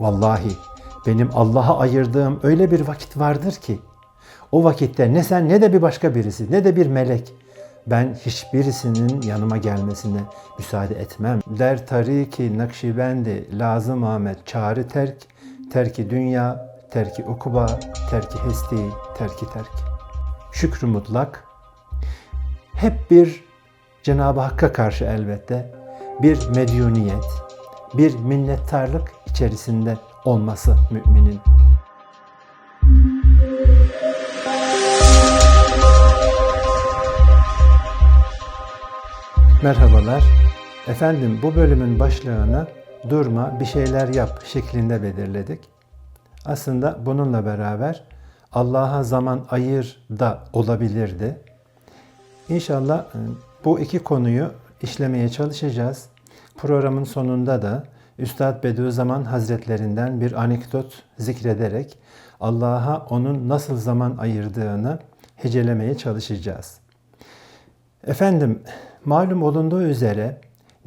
Vallahi benim Allah'a ayırdığım öyle bir vakit vardır ki o vakitte ne sen ne de bir başka birisi ne de bir melek ben hiçbirisinin yanıma gelmesine müsaade etmem. Der tariki nakşibendi lazım Ahmet çağrı terk terki dünya terki ukuba terki hesti terki terk. Şükrü mutlak hep bir Cenab-ı Hakk'a karşı elbette bir medyuniyet, bir minnettarlık içerisinde olması müminin. Merhabalar. Efendim bu bölümün başlığını durma bir şeyler yap şeklinde belirledik. Aslında bununla beraber Allah'a zaman ayır da olabilirdi. İnşallah e, bu iki konuyu işlemeye çalışacağız. Programın sonunda da Üstad Bediüzzaman Hazretlerinden bir anekdot zikrederek Allah'a onun nasıl zaman ayırdığını hecelemeye çalışacağız. Efendim, malum olunduğu üzere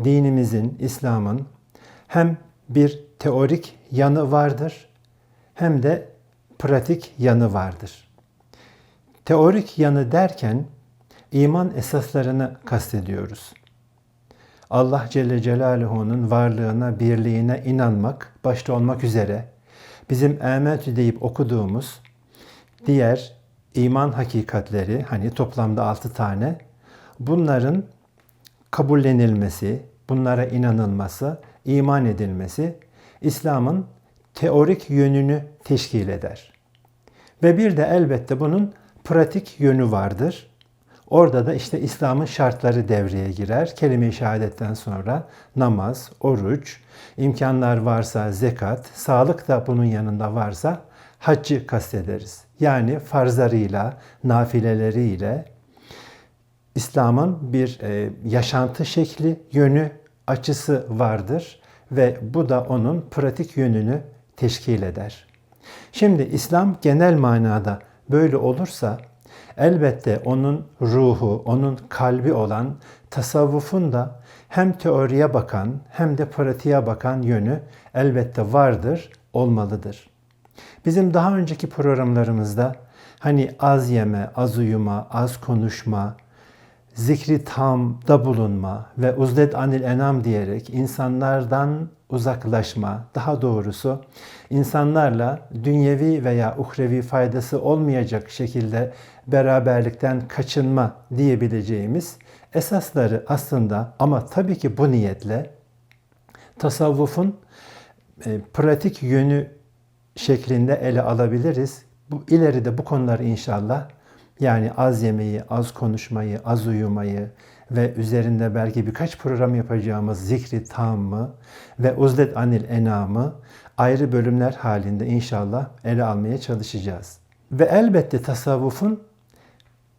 dinimizin, İslam'ın hem bir teorik yanı vardır hem de pratik yanı vardır. Teorik yanı derken iman esaslarını kastediyoruz. Allah Celle Celaluhu'nun varlığına, birliğine inanmak başta olmak üzere bizim emetü deyip okuduğumuz diğer iman hakikatleri hani toplamda altı tane bunların kabullenilmesi, bunlara inanılması, iman edilmesi İslam'ın teorik yönünü teşkil eder. Ve bir de elbette bunun pratik yönü vardır. Orada da işte İslam'ın şartları devreye girer. Kelime-i şehadetten sonra namaz, oruç, imkanlar varsa zekat, sağlık da bunun yanında varsa haccı kastederiz. Yani farzlarıyla, nafileleriyle İslam'ın bir e, yaşantı şekli, yönü, açısı vardır ve bu da onun pratik yönünü teşkil eder. Şimdi İslam genel manada böyle olursa elbette onun ruhu, onun kalbi olan tasavvufun da hem teoriye bakan hem de pratiğe bakan yönü elbette vardır, olmalıdır. Bizim daha önceki programlarımızda hani az yeme, az uyuma, az konuşma, zikri tamda bulunma ve uzlet anil enam diyerek insanlardan uzaklaşma, daha doğrusu insanlarla dünyevi veya uhrevi faydası olmayacak şekilde beraberlikten kaçınma diyebileceğimiz esasları aslında ama tabii ki bu niyetle tasavvufun e, pratik yönü şeklinde ele alabiliriz. Bu ileride bu konuları inşallah yani az yemeyi, az konuşmayı, az uyumayı ve üzerinde belki birkaç program yapacağımız zikri tamı ve uzlet anil enamı ayrı bölümler halinde inşallah ele almaya çalışacağız. Ve elbette tasavvufun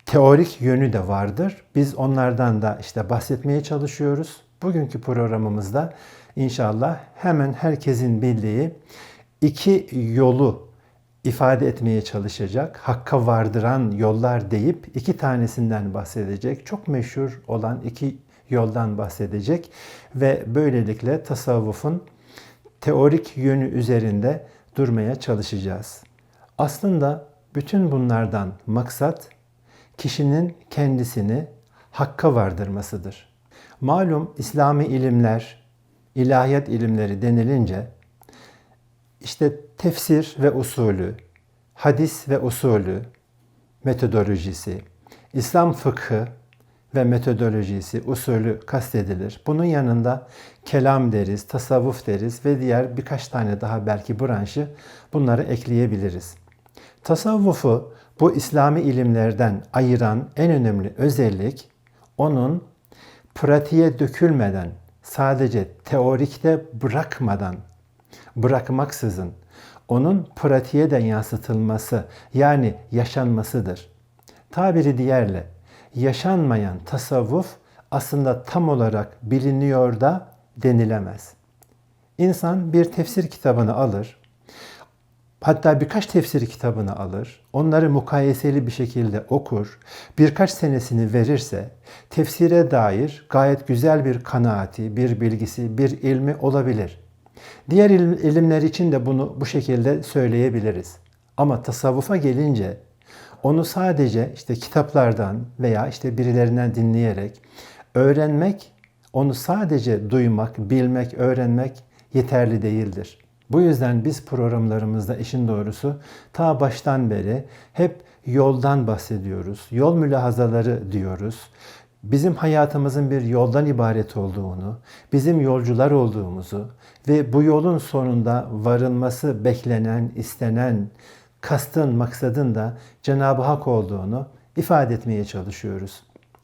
teorik yönü de vardır. Biz onlardan da işte bahsetmeye çalışıyoruz. Bugünkü programımızda inşallah hemen herkesin bildiği iki yolu ifade etmeye çalışacak. Hakka vardıran yollar deyip iki tanesinden bahsedecek. Çok meşhur olan iki yoldan bahsedecek ve böylelikle tasavvufun teorik yönü üzerinde durmaya çalışacağız. Aslında bütün bunlardan maksat kişinin kendisini hakka vardırmasıdır. Malum İslami ilimler, ilahiyat ilimleri denilince işte tefsir ve usulü, hadis ve usulü, metodolojisi, İslam fıkhı ve metodolojisi, usulü kastedilir. Bunun yanında kelam deriz, tasavvuf deriz ve diğer birkaç tane daha belki branşı bunları ekleyebiliriz. Tasavvufu bu İslami ilimlerden ayıran en önemli özellik onun pratiğe dökülmeden, sadece teorikte bırakmadan, bırakmaksızın onun pratiğe de yansıtılması yani yaşanmasıdır. Tabiri diğerle yaşanmayan tasavvuf aslında tam olarak biliniyor da denilemez. İnsan bir tefsir kitabını alır, hatta birkaç tefsir kitabını alır, onları mukayeseli bir şekilde okur, birkaç senesini verirse tefsire dair gayet güzel bir kanaati, bir bilgisi, bir ilmi olabilir. Diğer ilim- ilimler için de bunu bu şekilde söyleyebiliriz. Ama tasavvufa gelince onu sadece işte kitaplardan veya işte birilerinden dinleyerek öğrenmek, onu sadece duymak, bilmek, öğrenmek yeterli değildir. Bu yüzden biz programlarımızda işin doğrusu ta baştan beri hep yoldan bahsediyoruz. Yol mülahazaları diyoruz. Bizim hayatımızın bir yoldan ibaret olduğunu, bizim yolcular olduğumuzu ve bu yolun sonunda varılması beklenen, istenen, kastın, maksadın da Cenab-ı Hak olduğunu ifade etmeye çalışıyoruz.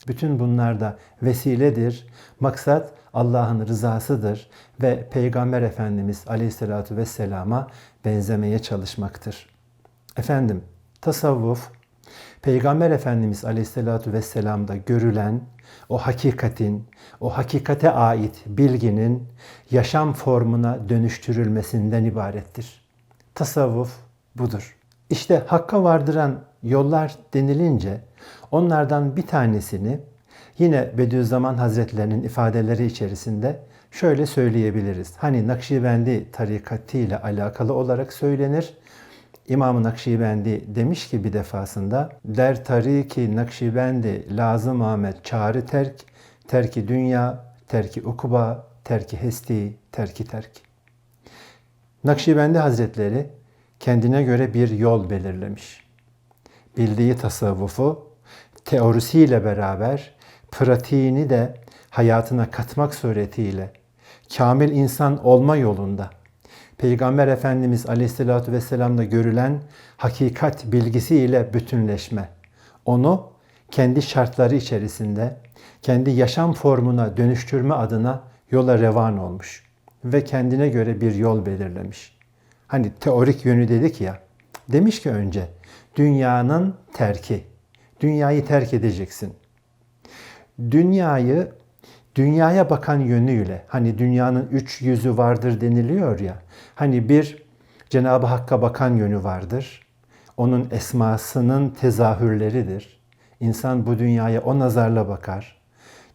Bütün bunlar da vesiledir. Maksat Allah'ın rızasıdır ve Peygamber Efendimiz Aleyhisselatü Vesselam'a benzemeye çalışmaktır. Efendim, tasavvuf, Peygamber Efendimiz Aleyhisselatü Vesselam'da görülen o hakikatin, o hakikate ait bilginin yaşam formuna dönüştürülmesinden ibarettir. Tasavvuf budur. İşte hakka vardıran yollar denilince onlardan bir tanesini yine Bediüzzaman Hazretlerinin ifadeleri içerisinde şöyle söyleyebiliriz. Hani Nakşibendi tarikatı ile alakalı olarak söylenir. İmam-ı Nakşibendi demiş ki bir defasında der tariki Nakşibendi lazım Ahmet çağrı terk terki dünya terki ukuba terki hesti terki terk. Nakşibendi Hazretleri kendine göre bir yol belirlemiş. Bildiği tasavvufu teorisiyle beraber pratiğini de hayatına katmak suretiyle kamil insan olma yolunda Peygamber Efendimiz Aleyhisselatü Vesselam'da görülen hakikat bilgisiyle bütünleşme. Onu kendi şartları içerisinde, kendi yaşam formuna dönüştürme adına yola revan olmuş ve kendine göre bir yol belirlemiş. Hani teorik yönü dedik ya. Demiş ki önce dünyanın terki. Dünyayı terk edeceksin. Dünyayı dünyaya bakan yönüyle hani dünyanın üç yüzü vardır deniliyor ya. Hani bir Cenab-ı Hakk'a bakan yönü vardır. Onun esmasının tezahürleridir. İnsan bu dünyaya o nazarla bakar.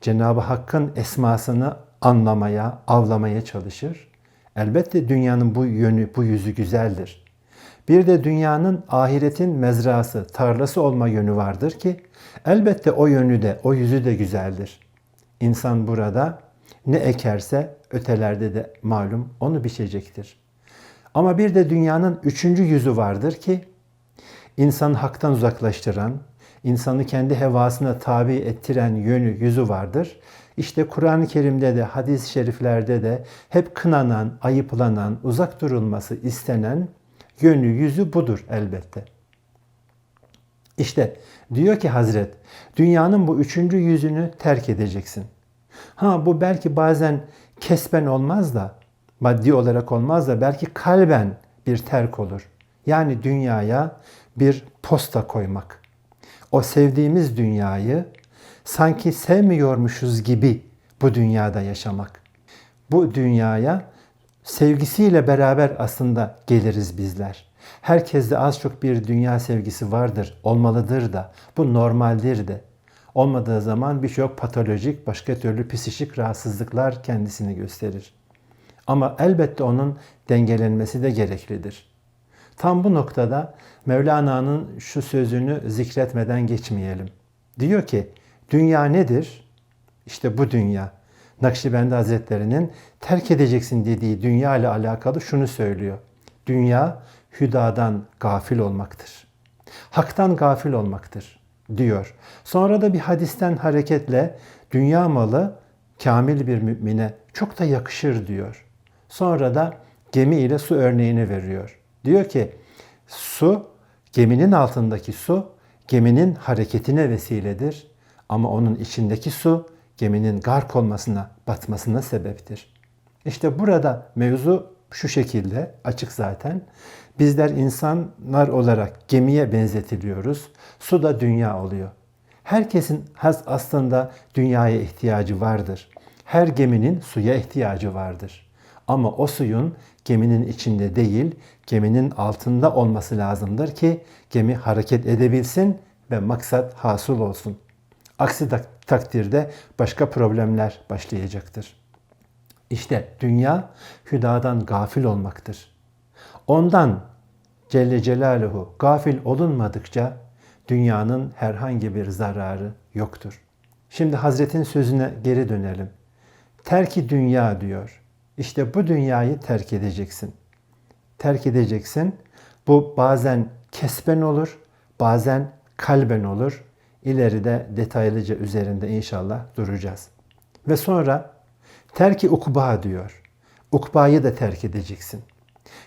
Cenab-ı Hakk'ın esmasını anlamaya, avlamaya çalışır. Elbette dünyanın bu yönü, bu yüzü güzeldir. Bir de dünyanın ahiretin mezrası, tarlası olma yönü vardır ki elbette o yönü de, o yüzü de güzeldir. İnsan burada ne ekerse ötelerde de malum onu biçecektir. Ama bir de dünyanın üçüncü yüzü vardır ki insanı haktan uzaklaştıran, insanı kendi hevasına tabi ettiren yönü, yüzü vardır. İşte Kur'an-ı Kerim'de de, hadis-i şeriflerde de hep kınanan, ayıplanan, uzak durulması istenen yönü, yüzü budur elbette. İşte diyor ki Hazret, dünyanın bu üçüncü yüzünü terk edeceksin. Ha bu belki bazen kesben olmaz da, maddi olarak olmaz da belki kalben bir terk olur. Yani dünyaya bir posta koymak. O sevdiğimiz dünyayı sanki sevmiyormuşuz gibi bu dünyada yaşamak. Bu dünyaya sevgisiyle beraber aslında geliriz bizler. Herkeste az çok bir dünya sevgisi vardır, olmalıdır da. Bu normaldir de. Olmadığı zaman birçok patolojik, başka türlü psikik rahatsızlıklar kendisini gösterir. Ama elbette onun dengelenmesi de gereklidir. Tam bu noktada Mevlana'nın şu sözünü zikretmeden geçmeyelim. Diyor ki, dünya nedir? İşte bu dünya. Nakşibendi Hazretleri'nin terk edeceksin dediği dünya ile alakalı şunu söylüyor. Dünya hüdadan gafil olmaktır. Haktan gafil olmaktır diyor. Sonra da bir hadisten hareketle dünya malı kamil bir mümine çok da yakışır diyor. Sonra da gemi ile su örneğini veriyor. Diyor ki su, geminin altındaki su geminin hareketine vesiledir. Ama onun içindeki su geminin gark olmasına, batmasına sebeptir. İşte burada mevzu şu şekilde açık zaten. Bizler insanlar olarak gemiye benzetiliyoruz. Su da dünya oluyor. Herkesin aslında dünyaya ihtiyacı vardır. Her geminin suya ihtiyacı vardır. Ama o suyun geminin içinde değil, geminin altında olması lazımdır ki gemi hareket edebilsin ve maksat hasıl olsun. Aksi takdirde başka problemler başlayacaktır. İşte dünya hüdadan gafil olmaktır. Ondan Celle Celaluhu gafil olunmadıkça dünyanın herhangi bir zararı yoktur. Şimdi Hazretin sözüne geri dönelim. Terki dünya diyor. İşte bu dünyayı terk edeceksin. Terk edeceksin. Bu bazen kesben olur, bazen kalben olur. İleride detaylıca üzerinde inşallah duracağız. Ve sonra terki ukba diyor. Ukbayı da terk edeceksin.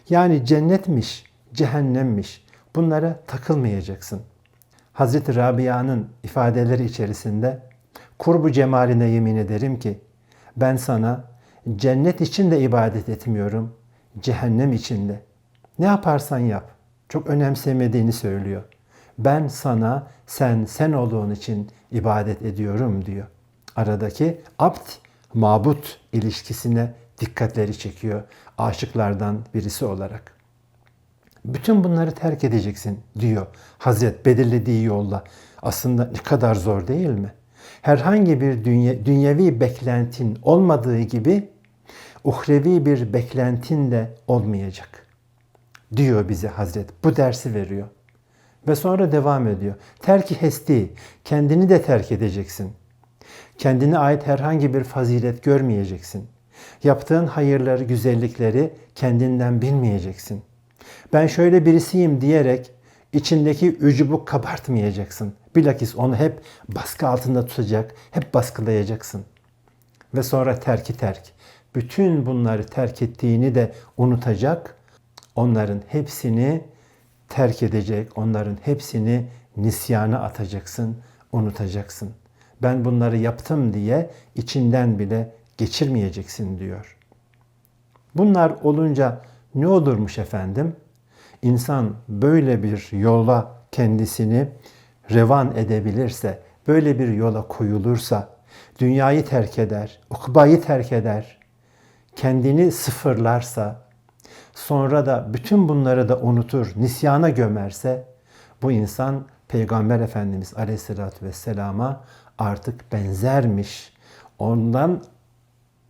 Yani cennetmiş, cehennemmiş bunlara takılmayacaksın. Hazreti Rabia'nın ifadeleri içerisinde kurbu cemaline yemin ederim ki ben sana cennet için de ibadet etmiyorum, cehennem için de. Ne yaparsan yap. Çok önemsemediğini söylüyor. Ben sana sen sen olduğun için ibadet ediyorum diyor. Aradaki abd mabut ilişkisine dikkatleri çekiyor aşıklardan birisi olarak. Bütün bunları terk edeceksin diyor Hazret belirlediği yolla. Aslında ne kadar zor değil mi? Herhangi bir dünya, dünyevi beklentin olmadığı gibi uhrevi bir beklentin de olmayacak. Diyor bize Hazret. Bu dersi veriyor. Ve sonra devam ediyor. Terki hesti, kendini de terk edeceksin. Kendine ait herhangi bir fazilet görmeyeceksin. Yaptığın hayırları, güzellikleri kendinden bilmeyeceksin. Ben şöyle birisiyim diyerek içindeki ücubu kabartmayacaksın. Bilakis onu hep baskı altında tutacak, hep baskılayacaksın. Ve sonra terki terk. Bütün bunları terk ettiğini de unutacak. Onların hepsini terk edecek, onların hepsini nisyana atacaksın, unutacaksın. Ben bunları yaptım diye içinden bile geçirmeyeceksin diyor. Bunlar olunca ne olurmuş efendim? İnsan böyle bir yola kendisini revan edebilirse, böyle bir yola koyulursa, dünyayı terk eder, ukbayı terk eder, kendini sıfırlarsa, sonra da bütün bunları da unutur, nisyana gömerse, bu insan Peygamber Efendimiz Aleyhisselatü Vesselam'a artık benzermiş. Ondan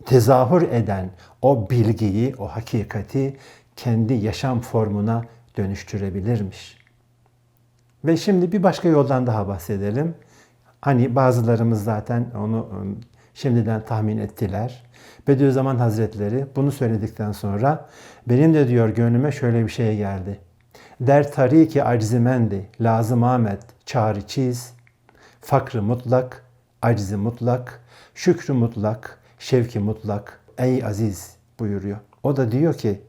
tezahür eden o bilgiyi, o hakikati kendi yaşam formuna dönüştürebilirmiş. Ve şimdi bir başka yoldan daha bahsedelim. Hani bazılarımız zaten onu ıı, şimdiden tahmin ettiler. Bediüzzaman Hazretleri bunu söyledikten sonra benim de diyor gönlüme şöyle bir şey geldi. Der tariki aczimendi, lazım Ahmet, çağrı çiz, fakrı mutlak, aczi mutlak, şükrü mutlak, şevki mutlak, ey aziz buyuruyor. O da diyor ki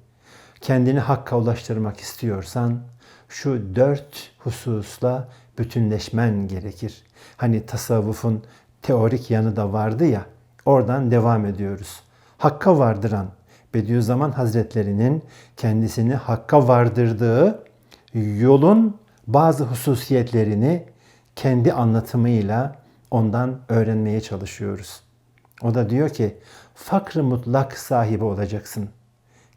kendini hakka ulaştırmak istiyorsan şu dört hususla bütünleşmen gerekir. Hani tasavvufun teorik yanı da vardı ya, oradan devam ediyoruz. Hakka vardıran Bediüzzaman Hazretlerinin kendisini hakka vardırdığı yolun bazı hususiyetlerini kendi anlatımıyla ondan öğrenmeye çalışıyoruz. O da diyor ki fakr mutlak sahibi olacaksın.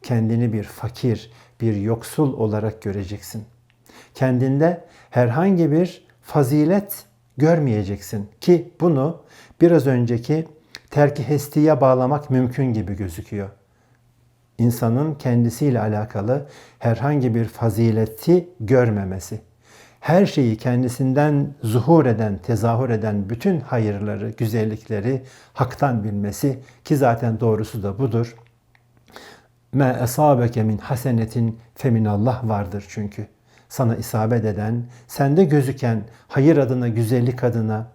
Kendini bir fakir, bir yoksul olarak göreceksin. Kendinde herhangi bir fazilet görmeyeceksin ki bunu biraz önceki terki hestiye bağlamak mümkün gibi gözüküyor. İnsanın kendisiyle alakalı herhangi bir fazileti görmemesi her şeyi kendisinden zuhur eden, tezahür eden bütün hayırları, güzellikleri haktan bilmesi ki zaten doğrusu da budur. Me esabeke min hasenetin feminallah vardır çünkü. Sana isabet eden, sende gözüken hayır adına, güzellik adına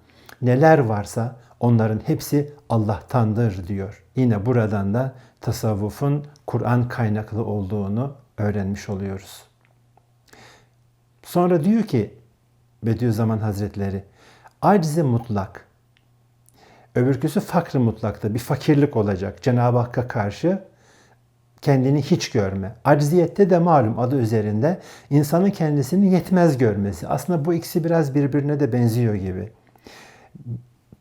neler varsa onların hepsi Allah'tandır diyor. Yine buradan da tasavvufun Kur'an kaynaklı olduğunu öğrenmiş oluyoruz. Sonra diyor ki Bediüzzaman Hazretleri acizi mutlak. Öbürküsü fakrı mutlakta bir fakirlik olacak. Cenab-ı Hakk'a karşı kendini hiç görme. Acziyette de malum adı üzerinde insanın kendisini yetmez görmesi. Aslında bu ikisi biraz birbirine de benziyor gibi.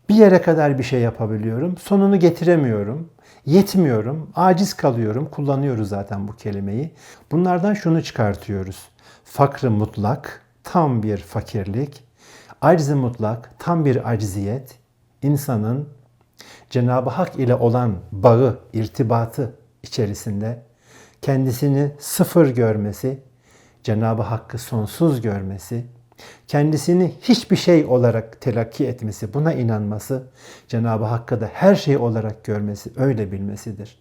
Bir yere kadar bir şey yapabiliyorum. Sonunu getiremiyorum. Yetmiyorum. Aciz kalıyorum. Kullanıyoruz zaten bu kelimeyi. Bunlardan şunu çıkartıyoruz fakrı mutlak, tam bir fakirlik, acz mutlak, tam bir acziyet, insanın Cenab-ı Hak ile olan bağı, irtibatı içerisinde kendisini sıfır görmesi, Cenab-ı Hakk'ı sonsuz görmesi, kendisini hiçbir şey olarak telakki etmesi, buna inanması, Cenab-ı Hakk'ı da her şey olarak görmesi, öyle bilmesidir.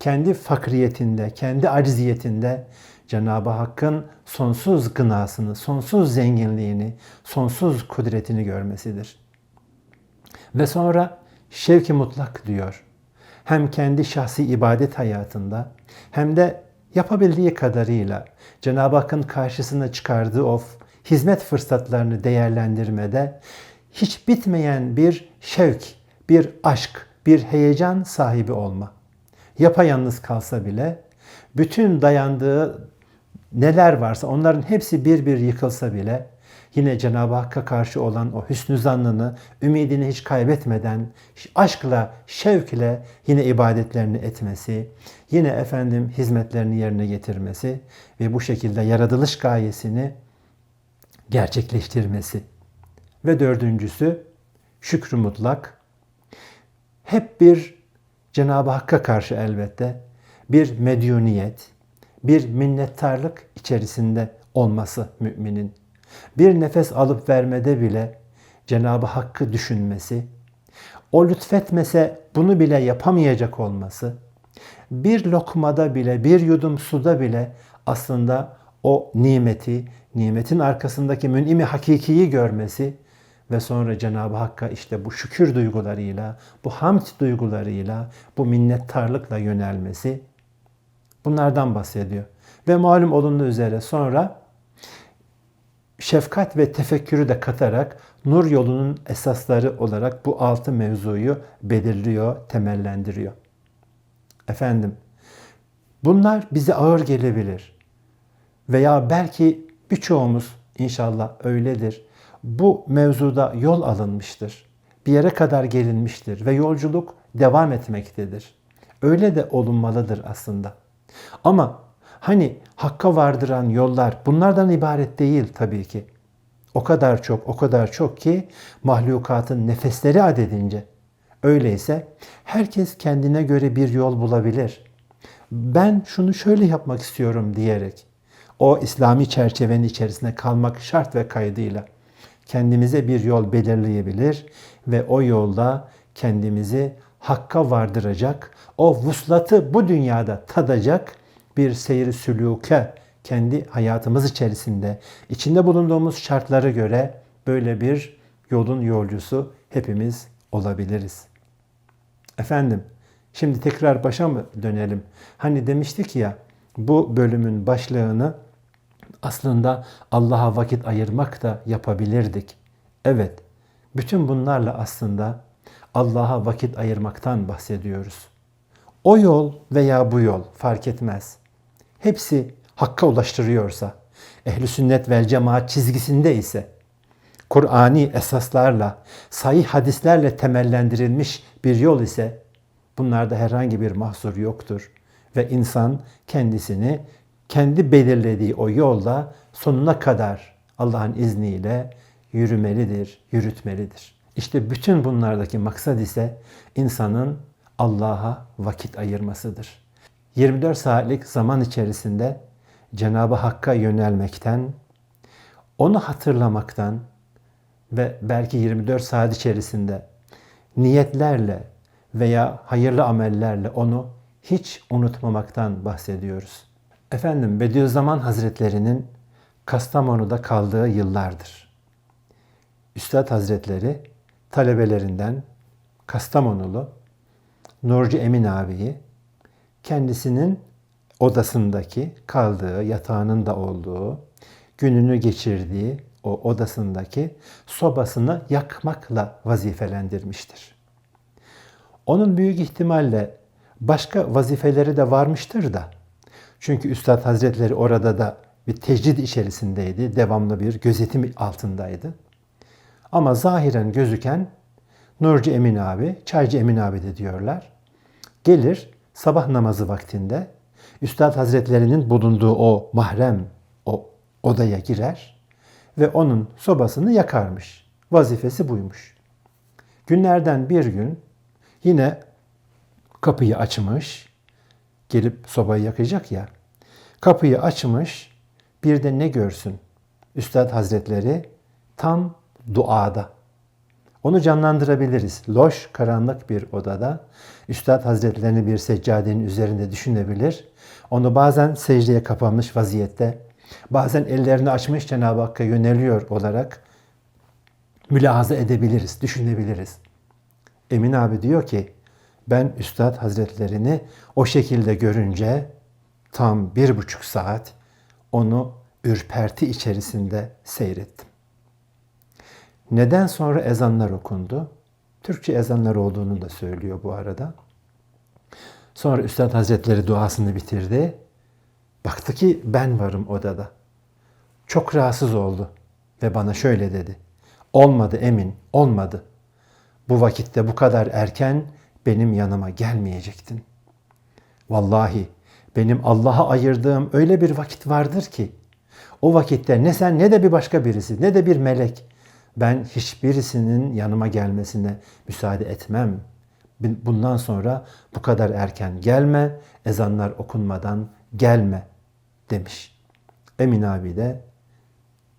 Kendi fakriyetinde, kendi acziyetinde Cenab-ı Hakk'ın sonsuz gınasını, sonsuz zenginliğini, sonsuz kudretini görmesidir. Ve sonra şevki mutlak diyor. Hem kendi şahsi ibadet hayatında hem de yapabildiği kadarıyla Cenab-ı Hakk'ın karşısına çıkardığı o hizmet fırsatlarını değerlendirmede hiç bitmeyen bir şevk, bir aşk, bir heyecan sahibi olma. Yapayalnız kalsa bile bütün dayandığı neler varsa onların hepsi bir bir yıkılsa bile yine Cenab-ı Hakk'a karşı olan o hüsnü zannını, ümidini hiç kaybetmeden aşkla, şevkle yine ibadetlerini etmesi, yine efendim hizmetlerini yerine getirmesi ve bu şekilde yaratılış gayesini gerçekleştirmesi. Ve dördüncüsü şükrü mutlak. Hep bir Cenab-ı Hakk'a karşı elbette bir medyuniyet, bir minnettarlık içerisinde olması müminin. Bir nefes alıp vermede bile Cenab-ı Hakk'ı düşünmesi, o lütfetmese bunu bile yapamayacak olması, bir lokmada bile, bir yudum suda bile aslında o nimeti, nimetin arkasındaki münimi hakikiyi görmesi ve sonra Cenab-ı Hakk'a işte bu şükür duygularıyla, bu hamd duygularıyla, bu minnettarlıkla yönelmesi bunlardan bahsediyor. Ve malum olunduğu üzere sonra şefkat ve tefekkürü de katarak nur yolunun esasları olarak bu altı mevzuyu belirliyor, temellendiriyor. Efendim, bunlar bize ağır gelebilir. Veya belki birçoğumuz inşallah öyledir. Bu mevzuda yol alınmıştır. Bir yere kadar gelinmiştir ve yolculuk devam etmektedir. Öyle de olunmalıdır aslında. Ama hani hakka vardıran yollar bunlardan ibaret değil tabii ki. O kadar çok, o kadar çok ki mahlukatın nefesleri adedince. Öyleyse herkes kendine göre bir yol bulabilir. Ben şunu şöyle yapmak istiyorum diyerek o İslami çerçevenin içerisinde kalmak şart ve kaydıyla kendimize bir yol belirleyebilir ve o yolda kendimizi hakka vardıracak, o vuslatı bu dünyada tadacak bir seyir sülûke kendi hayatımız içerisinde içinde bulunduğumuz şartlara göre böyle bir yolun yolcusu hepimiz olabiliriz. Efendim, şimdi tekrar başa mı dönelim? Hani demiştik ya bu bölümün başlığını aslında Allah'a vakit ayırmak da yapabilirdik. Evet, bütün bunlarla aslında Allah'a vakit ayırmaktan bahsediyoruz. O yol veya bu yol fark etmez. Hepsi hakka ulaştırıyorsa, ehli sünnet vel cemaat çizgisinde ise, Kur'ani esaslarla, sahih hadislerle temellendirilmiş bir yol ise bunlarda herhangi bir mahsur yoktur ve insan kendisini kendi belirlediği o yolda sonuna kadar Allah'ın izniyle yürümelidir, yürütmelidir. İşte bütün bunlardaki maksat ise insanın Allah'a vakit ayırmasıdır. 24 saatlik zaman içerisinde Cenab-ı Hakk'a yönelmekten, onu hatırlamaktan ve belki 24 saat içerisinde niyetlerle veya hayırlı amellerle onu hiç unutmamaktan bahsediyoruz. Efendim Bediüzzaman Hazretleri'nin Kastamonu'da kaldığı yıllardır. Üstad Hazretleri talebelerinden Kastamonulu Nurcu Emin abiyi kendisinin odasındaki kaldığı, yatağının da olduğu, gününü geçirdiği o odasındaki sobasını yakmakla vazifelendirmiştir. Onun büyük ihtimalle başka vazifeleri de varmıştır da çünkü Üstad Hazretleri orada da bir tecrid içerisindeydi. Devamlı bir gözetim altındaydı. Ama zahiren gözüken Nurcu Emin abi, Çaycı Emin abi de diyorlar. Gelir sabah namazı vaktinde Üstad Hazretlerinin bulunduğu o mahrem o odaya girer ve onun sobasını yakarmış. Vazifesi buymuş. Günlerden bir gün Yine kapıyı açmış. Gelip sobayı yakacak ya. Kapıyı açmış. Bir de ne görsün? Üstad Hazretleri tam duada. Onu canlandırabiliriz. Loş, karanlık bir odada Üstad Hazretlerini bir seccadenin üzerinde düşünebilir. Onu bazen secdeye kapanmış vaziyette, bazen ellerini açmış Cenab-ı Hakk'a yöneliyor olarak mülahaza edebiliriz, düşünebiliriz. Emin abi diyor ki, ben Üstad Hazretlerini o şekilde görünce tam bir buçuk saat onu ürperti içerisinde seyrettim. Neden sonra ezanlar okundu? Türkçe ezanlar olduğunu da söylüyor bu arada. Sonra Üstad Hazretleri duasını bitirdi. Baktı ki ben varım odada. Çok rahatsız oldu ve bana şöyle dedi. Olmadı Emin, olmadı. Bu vakitte bu kadar erken benim yanıma gelmeyecektin. Vallahi benim Allah'a ayırdığım öyle bir vakit vardır ki o vakitte ne sen ne de bir başka birisi ne de bir melek ben hiçbirisinin yanıma gelmesine müsaade etmem. Bundan sonra bu kadar erken gelme, ezanlar okunmadan gelme demiş. Emin abi de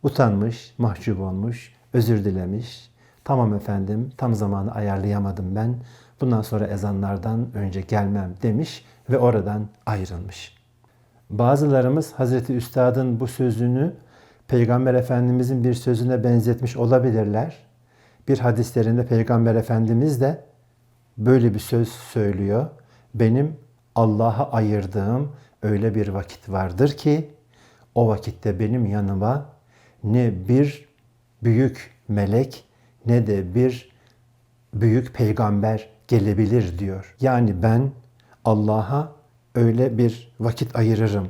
utanmış, mahcup olmuş, özür dilemiş. Tamam efendim, tam zamanı ayarlayamadım ben. Bundan sonra ezanlardan önce gelmem demiş ve oradan ayrılmış. Bazılarımız Hazreti Üstad'ın bu sözünü Peygamber Efendimizin bir sözüne benzetmiş olabilirler. Bir hadislerinde Peygamber Efendimiz de böyle bir söz söylüyor. Benim Allah'a ayırdığım öyle bir vakit vardır ki o vakitte benim yanıma ne bir büyük melek ne de bir büyük peygamber gelebilir diyor. Yani ben Allah'a öyle bir vakit ayırırım.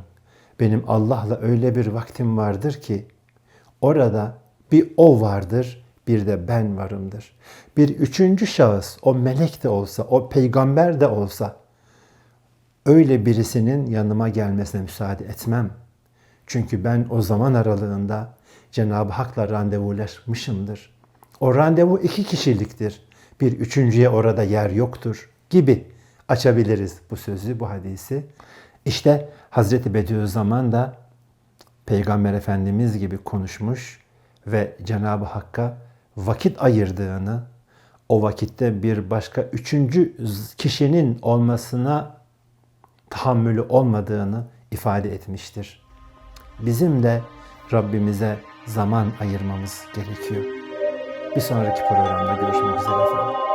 Benim Allah'la öyle bir vaktim vardır ki orada bir o vardır, bir de ben varımdır. Bir üçüncü şahıs, o melek de olsa, o peygamber de olsa öyle birisinin yanıma gelmesine müsaade etmem. Çünkü ben o zaman aralığında Cenab-ı Hak'la randevulaşmışımdır. O randevu iki kişiliktir. Bir üçüncüye orada yer yoktur gibi açabiliriz bu sözü, bu hadisi. İşte Hazreti Bediüzzaman da Peygamber Efendimiz gibi konuşmuş ve Cenab-ı Hakk'a vakit ayırdığını, o vakitte bir başka üçüncü kişinin olmasına tahammülü olmadığını ifade etmiştir. Bizim de Rabbimize zaman ayırmamız gerekiyor. Bir sonraki programda görüşmek üzere efendim.